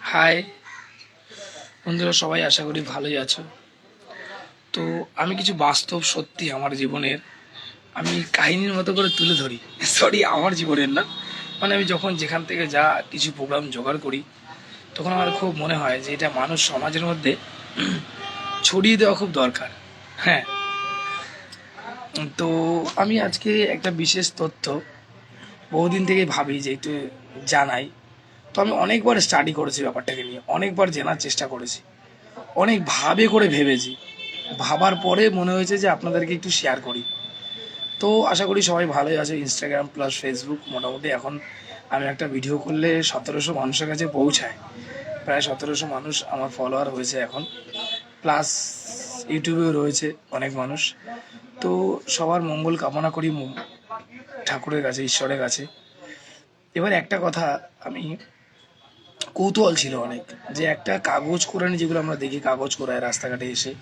High বন্ধুরা, সবাই আশা করি ভালোই আছো। তো আমি কিছু বাস্তব সত্যি আমার জীবনের, আমি কাহিনীর মতো করে তুলে ধরি। সরি আমার জীবনের না। মানে আমি যখন যেখান থেকে যা কিছু প্রোগ্রাম জোগাড় করি, তখন আমার খুব মনে হয় যে এটা মানুষ সমাজের মধ্যে ছড়িয়ে দেওয়া খুব দরকার। হ্যাঁ। তো আমি আজকে একটা বিশেষ তথ্য বহুদিন থেকেই ভাবি যে একটু জানাই। তো আমি অনেকবার স্টাডি করেছি ব্যাপারটাকে নিয়ে, অনেকবার জানার চেষ্টা করেছি। অনেক ভাবে করে ভেবেছি। ভাবার পরে মনে হয়েছে যে আপনাদেরকে একটু শেয়ার করি। তো আশা করি সবাই ভালোই আছে ইনস্টাগ্রাম প্লাস ফেসবুক মোটামুটি এখন আমি একটা ভিডিও করলে সতেরোশো মানুষের কাছে পৌঁছায়। প্রায় সতেরোশো মানুষ আমার ফলোয়ার হয়েছে এখন। প্লাস ইউটিউবেও রয়েছে অনেক মানুষ। তো সবার মঙ্গল কামনা করি ঠাকুরের কাছে, ঈশ্বরের কাছে। এবার একটা কথা আমি কৌতূহল ছিল অনেক যে একটা কাগজ কোরআনি যেগুলো আমরা দেখি, কাগজ কোরায় রাস্তাঘাটে এসে,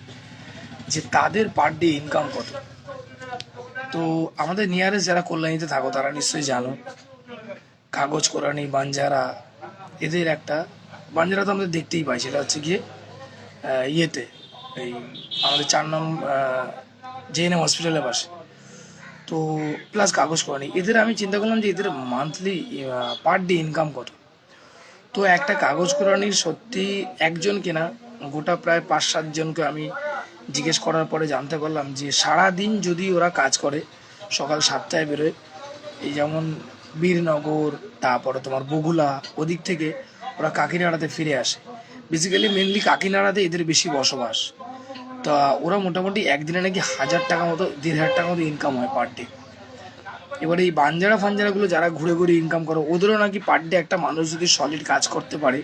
যে তাদের পার ডে ইনকাম কত? তো আমাদের নিয়ারেস্ট যারা কল্যাণীতে থাকো, তারা নিশ্চয়ই জানো, কাগজ কোরআনি বাঞ্জারা, এদের একটা, বাঞ্জারা তো আমাদের দেখতেই পাই, সেটা হচ্ছে গিয়ে ইয়েতে, এই আমাদের চার নং জেএনএম হসপিটালের পাশে তো প্লাস কাগজ কোরআনি, এদের আমি চিন্তা করলাম যে এদের মান্থলি পার ডে ইনকাম কত? তো একটা কাগজ কোরআনির সত্যি একজন কেনা, গোটা প্রায় পাঁচ সাতজনকে আমি জিজ্ঞেস করার পরে জানতে পারলাম যে সারা দিন যদি ওরা কাজ করে, সকাল সাতটায় বেরোয়, এই যেমন বীরনগর, তারপরে তোমার বগুলা, ওদিক থেকে ওরা কাকিনাড়াতে ফিরে আসে। বেসিক্যালি মেনলি কাকিনাড়াতে এদের বেশি বসবাস। তা ওরা মোটামুটি একদিনে নাকি হাজার টাকা মতো, দেড় হাজার টাকা মতো ইনকাম হয় পার ডে এবার এই বাঞ্জারা ফাঞ্জারাগুলো যারা ঘুরে ঘুরে ইনকাম করে, ওদেরও নাকি পার ডে একটা মানুষ যদি সলিড কাজ করতে পারে,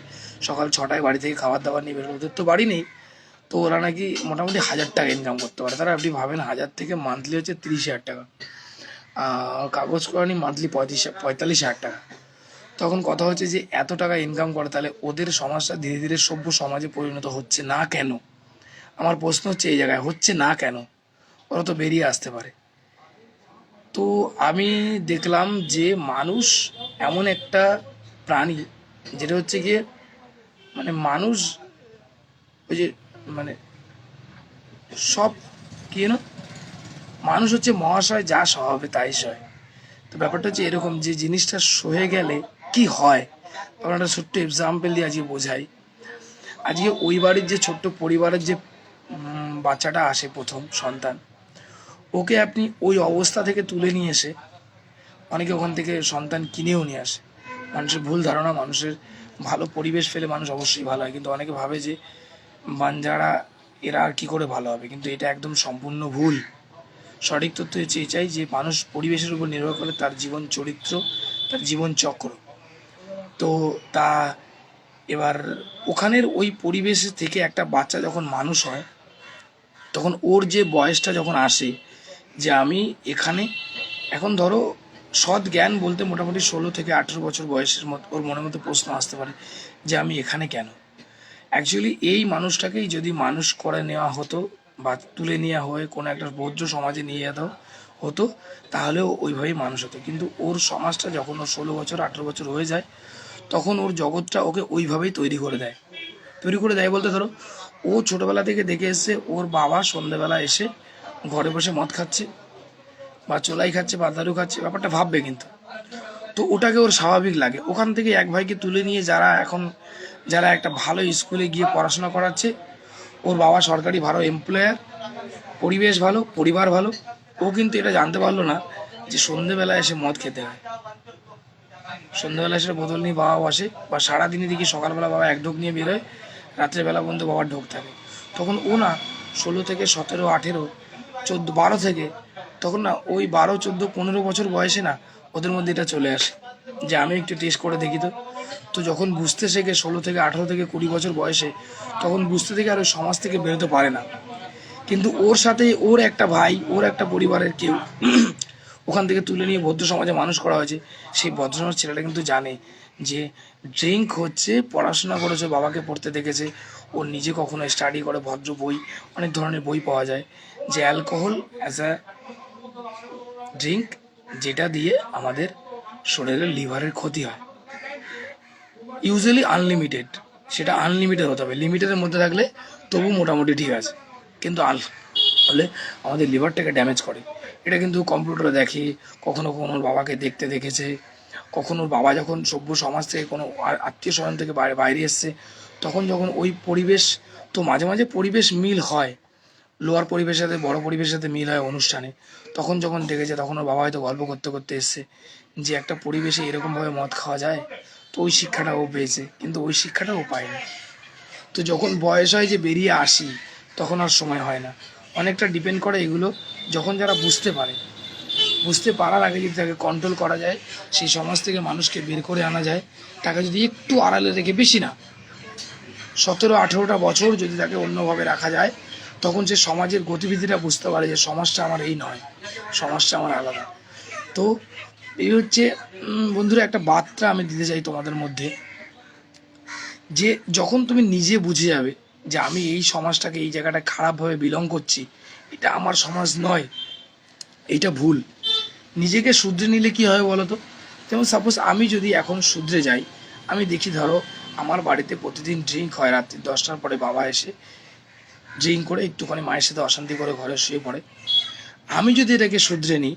সকাল ছটায় বাড়ি থেকে খাবার দাবার নিয়ে বেরোবে ওদের তো বাড়ি নেই, তো ওরা নাকি মোটামুটি হাজার টাকা ইনকাম করতে পারে। তারা আপনি ভাবেন হাজার থেকে মান্থলি হচ্ছে তিরিশ হাজার টাকা কাগজ কোরআনি মান্থলি পঁয়ত্রিশ পঁয়তাল্লিশ হাজার টাকা। তখন কথা হচ্ছে যে এত টাকা ইনকাম করে, তাহলে ওদের সমাজটা ধীরে ধীরে সভ্য সমাজে পরিণত হচ্ছে না কেন? আমার প্রশ্ন হচ্ছে এই জায়গায়, হচ্ছে না কেন? ওরা তো বেরিয়ে আসতে পারে। তো আমি দেখলাম যে মানুষ এমন একটা প্রাণী, যেটা হচ্ছে গিয়ে মানে মানুষ ওই যে মানে সব কি না মানুষ হচ্ছে মহাশয়, যা স্বভাবে তাই সয়। তো ব্যাপারটা হচ্ছে এরকম যে জিনিসটা সহে গেলে কি হয়? আমরা একটা ছোট্ট এক্সাম্পল দিয়ে আজকে বোঝাই। আজকে ওই বাড়ির যে ছোট্ট পরিবারের যে বাচ্চাটা আসে প্রথম সন্তান ওকে আপনি ওই অবস্থা থেকে তুলে নিয়ে এসে অনেকে ওখান থেকে সন্তান কিনেও নিয়ে আসে। মানুষের ভুল ধারণা, মানুষের ভালো পরিবেশ ফেলে মানুষ অবশ্যই ভালো হয়। কিন্তু অনেকে ভাবে যে, বাঞ্জারা এরা আর কী করে ভালো হবে? কিন্তু এটা একদম সম্পূর্ণ ভুল। সঠিক তথ্য হচ্ছে চাই যে, মানুষ পরিবেশের উপর নির্ভর করে তার জীবন চরিত্র, তার জীবন চক্র। তো তা এবার ওখানের ওই পরিবেশ থেকে একটা বাচ্চা যখন মানুষ হয়, তখন ওর যে বয়সটা যখন আসে যে আমি এখানে, এখন ধরো সৎ জ্ঞান বলতে মোটামুটি ষোলো থেকে আঠেরো বছর বয়সের মতো, ওর মনের মতো প্রশ্ন আসতে পারে যে আমি এখানে কেন? অ্যাকচুয়ালি এই মানুষটাকেই যদি মানুষ করে নেওয়া হতো বা তুলে নেওয়া হয়ে কোনো একটা বৌদ্ধ সমাজে নিয়ে যেত, হতো, তাহলেও ওইভাবেই মানুষ হতো। কিন্তু ওর সমাজটা যখন ওর ষোলো বছর, আঠেরো বছর হয়ে যায়, তখন ওর জগৎটা ওকে ওইভাবেই তৈরি করে দেয়। তৈরি করে দেয় বলতে ধরো, ও ছোটবেলা থেকে দেখে এসে ওর বাবা সন্ধেবেলা এসে ঘরে বসে মদ খাচ্ছে বা চোলাই খাচ্ছে বা দারু খাচ্ছে, ব্যাপারটা ভাববে কিন্তু। তো ওটাকে ওর স্বাভাবিক লাগে। ওখান থেকে এক ভাইকে তুলে নিয়ে যারা এখন, যারা একটা ভালো স্কুলে গিয়ে পড়াশোনা করাচ্ছে, ওর বাবা সরকারি ভালো এমপ্লয়ার পরিবেশ ভালো, পরিবার ভালো, ও কিন্তু এটা জানতে পারল না যে সন্ধেবেলা এসে মদ খেতে হয়। সন্ধ্যাবেলা এসে বোতল নিয়ে বাবা বসে বা সারাদিনই দেখি সকালবেলা বাবা এক ঢোক নিয়ে বেরোয় রাত্রেবেলা পর্যন্ত বাবার ঢোক থাকে। তখন ও না ষোলো থেকে সতেরো, আঠেরো চোদ্দ, বারো থেকে, তখন না ওই বারো, চোদ্দ, পনেরো বছর বয়সে না ওদের মধ্যে এটা চলে আসে। যে আমি একটু টেস্ট করে দেখি তো। তো যখন বুঝতে শেখে ষোলো থেকে আঠেরো থেকে কুড়ি বছর বয়সে, তখন বুঝতে থেকে আর ওই সমাজ থেকে বেরোতে পারে না। কিন্তু ওর সাথে ওর একটা ভাই, ওর একটা পরিবারের কেউ, ওখান থেকে তুলে নিয়ে বৌদ্ধ সমাজে মানুষ করা হয়েছে, সেই বৌদ্ধ সমাজ ছেলেটা কিন্তু জানে যে ড্রিঙ্ক হচ্ছে, পড়াশোনা করেছে, বাবাকে পড়তে দেখেছে ও নিজে কখনো স্টাডি করে ভদ্র বই, অনেক ধরনের বই পাওয়া যায়। যে অ্যালকোহল অ্যাজ আ ড্রিঙ্ক যেটা দিয়ে আমাদের শরীরের লিভারের ক্ষতি হয়। ইউজুয়ালি আনলিমিটেড সেটা আনলিমিটেড হতে হবে। লিমিটেডের মধ্যে থাকলে তবু মোটামুটি ঠিক আছে। কিন্তু আল হলে আমাদের লিভারটাকে ড্যামেজ করে। এটা কিন্তু কম্পিউটারে দেখে, কখনো কখনো বাবাকে দেখতে দেখেছে। কখনো বাবা যখন সভ্য সমাজ থেকে কোনো আত্মীয় স্বজন থেকে বাইরে বাইরে এসছে তখন যখন ওই পরিবেশ, তো মাঝে মাঝে পরিবেশ মিল হয়। লোয়ার পরিবেশের সাথে, বড় পরিবেশের সাথে মিল হয় অনুষ্ঠানে। তখন যখন দেখেছে, তখন ওর বাবা হয়তো গল্প করতে করতে এসছে যে, একটা পরিবেশে এরকমভাবে মদ খাওয়া যায়? তো ওই শিক্ষাটা ও পেয়েছে, কিন্তু ওই শিক্ষাটা ও পায়নি। তো যখন বয়স হয় যে বেরিয়ে আসি, তখন আর সময় হয় না। অনেকটা ডিপেন্ড করে এগুলো যখন যারা বুঝতে পারে। বুঝতে পারার আগে যদি তাকে কন্ট্রোল করা যায়, সেই সমাজ থেকে মানুষকে বের করে আনা যায়, তাকে যদি একটু আড়ালে রেখে, বেশি না সতেরো, আঠেরোটা বছর যদি তাকে অন্যভাবে রাখা যায়, তখন সে সমাজের গতিবিধিটা বুঝতে পারে যে সমাজটা আমার এই নয়, সমাজটা আমার আলাদা। তো এই হচ্ছে বন্ধুরা, একটা বার্তা আমি দিতে চাই তোমাদের মধ্যে, যে যখন তুমি নিজে বুঝে যাবে যে আমি এই সমাজটাকে, এই জায়গাটা খারাপভাবে বিলং করছি, এটা আমার সমাজ নয় এইটা ভুল। নিজেকে শুধরে নিলে কি হয় বলো তো যেমন সাপোজ আমি যদি এখন শুধরে যাই, আমি দেখি ধরো আমার বাড়িতে প্রতিদিন ড্রিঙ্ক হয় রাত্রি দশটার পরে বাবা এসে ড্রিঙ্ক করে একটুখানি মায়ের সাথে অশান্তি করে ঘরে শুয়ে পড়ে। আমি যদি এটাকে শুধরে নিই,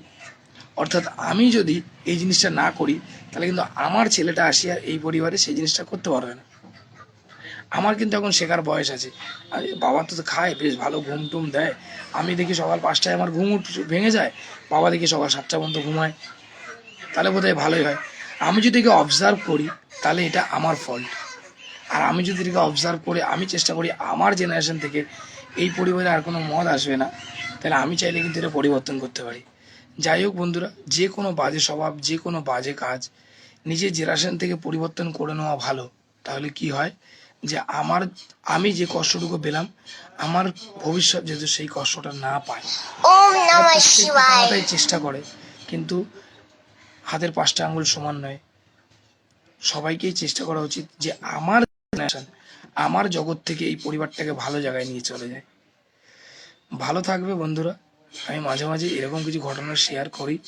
অর্থাৎ আমি যদি এই জিনিসটা না করি, তাহলে কিন্তু আমার ছেলেটা আসিয়া এই পরিবারে সেই জিনিসটা করতে পারবে না। আমার কিন্তু এখন শেখার বয়স আছে। আরে বাবা তো খায়, বেশ ভালো ঘুম টুম দেয়। আমি দেখি সকাল পাঁচটায় আমার ঘুম ভেঙে যায়, বাবা দেখি সকাল সাতটা পর্যন্ত ঘুমায়। তাহলে বোধহয় ভালোই হয়। আমি যদি একে অবজার্ভ করি, তাহলে এটা আমার ফল্ট আর আমি যদি এটাকে অবজার্ভ করে আমি চেষ্টা করি আমার জেনারেশন থেকে এই পরিবারে আর কোনো মত আসবে না। তাহলে আমি চাইলে কিন্তু এটা পরিবর্তন করতে পারি। যাই হোক বন্ধুরা যে কোনো বাজে স্বভাব যে কোনো বাজে কাজ নিজের জেনারেশন থেকে পরিবর্তন করে নেওয়া ভালো। তাহলে কি হয়? যে আমার আমি যে কষ্টটুকু পেলাম আমার ভবিষ্যৎ যেহেতু সেই কষ্টটা না পায়। চেষ্টা করে কিন্তু হাতের পাঁচটা আঙ্গুল সমান নয়। সবাইকেই চেষ্টা করা উচিত যে আমার আমার জগৎ থেকে এই পরিবারটাকে ভালো জায়গায় নিয়ে চলে যায়। ভালো থাকবে বন্ধুরা। আমি মাঝে মাঝে এরকম কিছু ঘটনা শেয়ার করি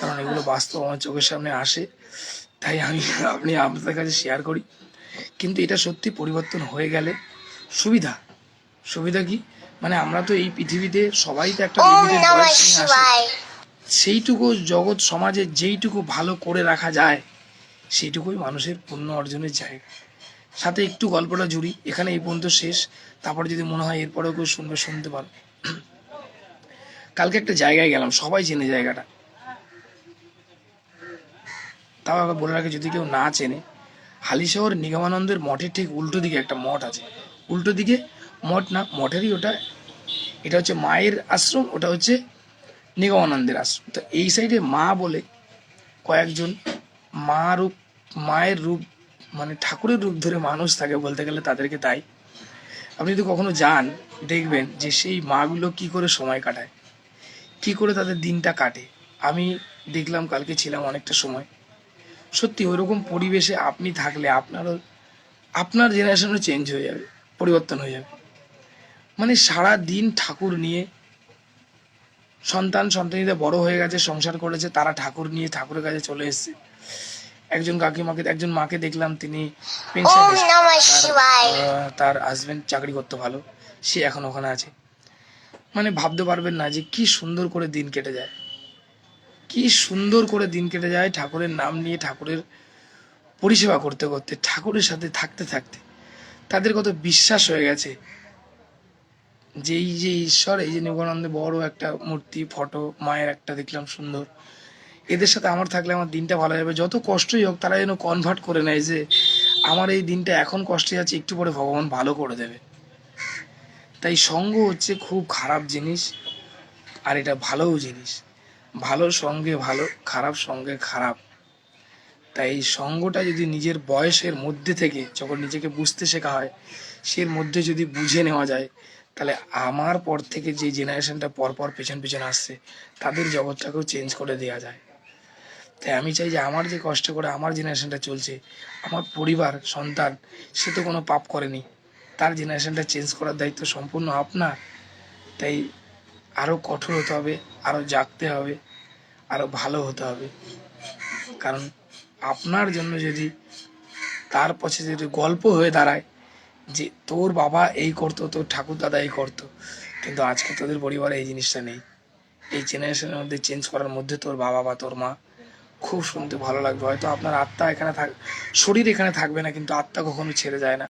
কারণ এগুলো বাস্তব আমার চোখের সামনে আসে তাই আমি আপনি আপনাদের কাছে শেয়ার করি। কিন্তু এটা সত্যি পরিবর্তন হয়ে গেলে সুবিধা। সুবিধা কি? মানে আমরা তো এই পৃথিবীতে সবাই তো একটা। সেইটুকু জগৎ সমাজে যেইটুকু ভালো করে রাখা যায় সেইটুকুই মানুষের পুণ্য অর্জনের জায়গা। সাথে একটু গল্পটা জুড়ি, এখানে এই পর্যন্ত শেষ। তারপরে যদি মনে হয় এরপরেও কেউ শুনবে, শুনতে পারো। কালকে একটা জায়গায় গেলাম, সবাই চেনে জায়গাটা। তাও আবার বলে রাখে, যদি কেউ না চেনে হালিশহর নিগমানন্দের মঠের ঠিক উল্টো দিকে একটা মঠ আছে। উল্টো দিকে মঠ না, মঠেরই ওটা। এটা হচ্ছে মায়ের আশ্রম, ওটা হচ্ছে নিগমানন্দের আশ্রম। তো এই সাইডে মা বলে কয়েকজন মা রূপ, মায়ের রূপ মানে ঠাকুরের রূপ ধরে মানুষ থাকে বলতে গেলে তাদেরকে তাই। আপনি যদি কখনো যান, দেখবেন যে সেই মাগুলো কি করে সময় কাটায়। কি করে তাদের দিনটা কাটে। আমি দেখলাম, কালকে ছিলাম অনেকটা সময়। সত্যি ওইরকম পরিবেশে আপনি থাকলে আপনারও, আপনার জেনারেশনও চেঞ্জ হয়ে যাবে, পরিবর্তন হয়ে যাবে। মানে সারা দিন ঠাকুর নিয়ে সন্তান সন্তানীরা বড় হয়ে গেছে, সংসার করেছে, তারা ঠাকুর নিয়ে ঠাকুরের কাছে চলে এসেছে। একজন কাকিমাকে একজন মাকে দেখলাম তিনি তার হাজবেন্ড চাকরি করতে ভালো সে এখন ওখানে আছে। মানে ভাবতে পারবেন না যে কি সুন্দর করে দিন কেটে যায়। কি সুন্দর করে দিন কেটে যায় ঠাকুরের নাম নিয়ে ঠাকুরের পরিষেবা করতে করতে ঠাকুরের সাথে থাকতে থাকতে। তাদের কত বিশ্বাস হয়ে গেছে যে এই যে ঈশ্বর এই যে নিগমানন্দে বড় একটা মূর্তি ফটো মায়ের একটা দেখলাম সুন্দর। এদের সাথে আমার থাকলে আমার দিনটা ভালো যাবে। যত কষ্টই হোক, তারা যেন কনভার্ট করে নেয় যে, আমার এই দিনটা এখন কষ্টে আছে একটু পরে ভগবান ভালো করে দেবে। তাই সঙ্গ হচ্ছে খুব খারাপ জিনিস, আর এটা ভালোও জিনিস। ভালো সঙ্গে ভালো, খারাপ সঙ্গে খারাপ। তাই এই সঙ্গটা যদি নিজের বয়সের মধ্যে থেকে, যখন নিজেকে বুঝতে শেখা হয়, সের মধ্যে যদি বুঝে নেওয়া যায়, তাহলে আমার পর থেকে যে জেনারেশনটা পর পর পেছন পেছন আসছে, তাদের জগৎটাকেও চেঞ্জ করে দেওয়া যায়। তাই আমি চাই যে আমার যে কষ্ট করে আমার জেনারেশনটা চলছে, আমার পরিবার, সন্তান, সে তো কোনো পাপ করেনি। তার জেনারেশনটা চেঞ্জ করার দায়িত্ব সম্পূর্ণ আপনার। তাই আরও কঠোর হতে হবে আরও জাগতে হবে আরও ভালো হতে হবে। কারণ আপনার জন্য যদি তার পথে যদি গল্প হয়ে দাঁড়ায় যে তোর বাবা এই করতো, তোর ঠাকুর দাদা এই করতো, কিন্তু আজকে তোদের পরিবারে এই জিনিসটা নেই। এই জেনারেশনের মধ্যে চেঞ্জ করার মধ্যে তোর বাবা বা তোর মা খুব শুনতে ভালো লাগবে। হয়তো আপনার আত্মা এখানে থাক শরীর এখানে থাকবে না, কিন্তু আত্মা কখনো ছেড়ে যায় না।